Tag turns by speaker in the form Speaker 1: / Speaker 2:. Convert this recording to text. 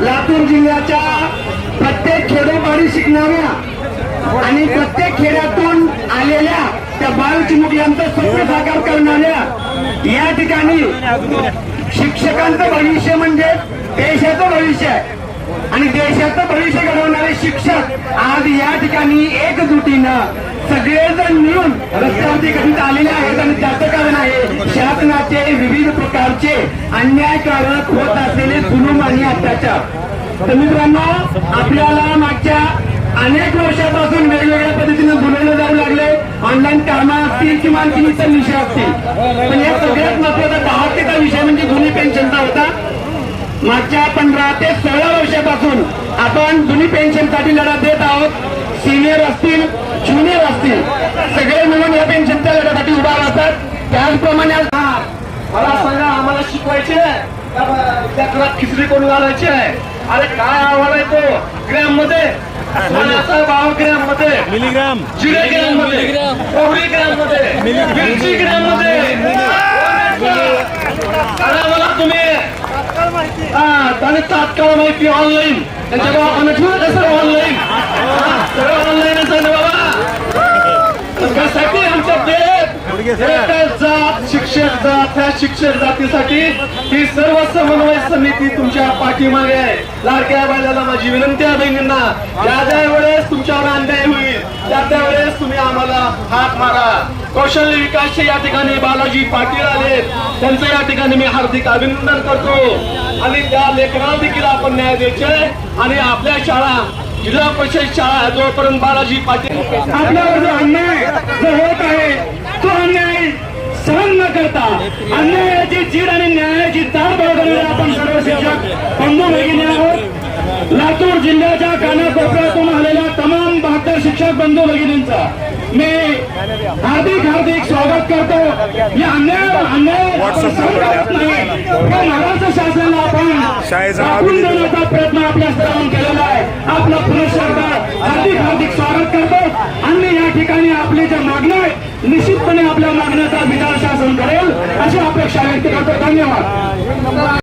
Speaker 1: लातूर जिल्ह्याच्या प्रत्येक खेडोपाडी शिकणाऱ्या आणि प्रत्येक खेड्यातून आलेल्या त्या यांचं स्वप्न साकार करणाऱ्या या ठिकाणी शिक्षकांचं भविष्य म्हणजे देशाचं भविष्य आहे. आणि देशाचं भविष्य घडवणारे शिक्षक आज या ठिकाणी एकजुटीनं सगळेजण मिळून रस्त्यावरती कधीच आलेले आहेत आणि त्याचं कारण आहे शासनाचे विविध प्रकारचे अन्यायकारक होत असलेले जुलूम आणि अत्याचार. तर मित्रांनो आपल्याला मागच्या अनेक वर्षापासून वेगवेगळ्या पद्धतीने कामं असतील इतर विषय असतील पण या सगळ्यात महत्त्वाचा दहा ते विषय म्हणजे जुनी पेन्शनचा होता. मागच्या पंधरा ते सोळा वर्षापासून आपण जुनी पेन्शनसाठी लढा देत आहोत. सिनियर असतील ज्युनियर असतील सगळे मिळून या पेन्शनच्या लढ्यासाठी उभा राहतात. त्याचप्रमाणे मला सांगा आम्हाला शिकवायचे का त्या घरात खिचडी कोण घालायची आहे? अरे काय आव्हान आहे तो ग्रॅममध्ये सोन्याचा भाव ग्रॅममध्ये
Speaker 2: मिलीग्राम.
Speaker 1: जिरे ग्रॅममध्ये कोवरी ग्रॅममध्ये मिरची ग्रॅममध्ये आणि मला तुम्ही हा त्याने तात्काळ माहिती ऑनलाईन त्यांच्या बाबाने ठेवलं का सर ऑनलाईन सगळं ऑनलाईनच आहे ना बाबा. त्यासाठी आमच्या शिक्षक शिक्षक जातीसाठी ही सर्व समन्वय समिती तुमच्या पाठीमागे आहे. लाडक्या बायला माझी विनंती आहे बहिणींना. ज्या ज्या वेळेस तुमच्यावर अन्याय होईल त्या त्या वेळेस तुम्ही आम्हाला हात मारा. कौशल्य विकासचे या ठिकाणी बालाजी पाटील आले. त्यांचं या ठिकाणी मी हार्दिक अभिनंदन करतो. आणि त्या लेखनाला देखील आपण न्याय द्यायचे आणि आपल्या शाळा जिल्हा परिषद शाळा जोपर्यंत बालाजी पाटील आपल्यावर जो अन्याय जो होत आहे तो अन्याय करता. अन्यायाची चीड आणि न्यायाची तार बाळगणारे आपण सर्व शिक्षक बंधू भगिनी आहोत. लातूर जिल्ह्याच्या कानाकोपऱ्यातून आलेल्या तमाम बहात्तर शिक्षक बंधू भगिनींचा मी हार्दिक हार्दिक स्वागत करतो. या अन्याय अन्याय महाराष्ट्र शासनाला आपण
Speaker 2: शाळेचा
Speaker 1: दाखवून देण्याचा प्रयत्न आपल्या स्तरावरून केलेला आहे. आपलं एकदा हार्दिक हार्दिक स्वागत करतो आणि या ठिकाणी आपले ज्या मागण्या आहेत निश्चितपणे आपल्या मागण्याचा विचार शासन करेल अशी अपेक्षा व्यक्त करतो धन्यवाद.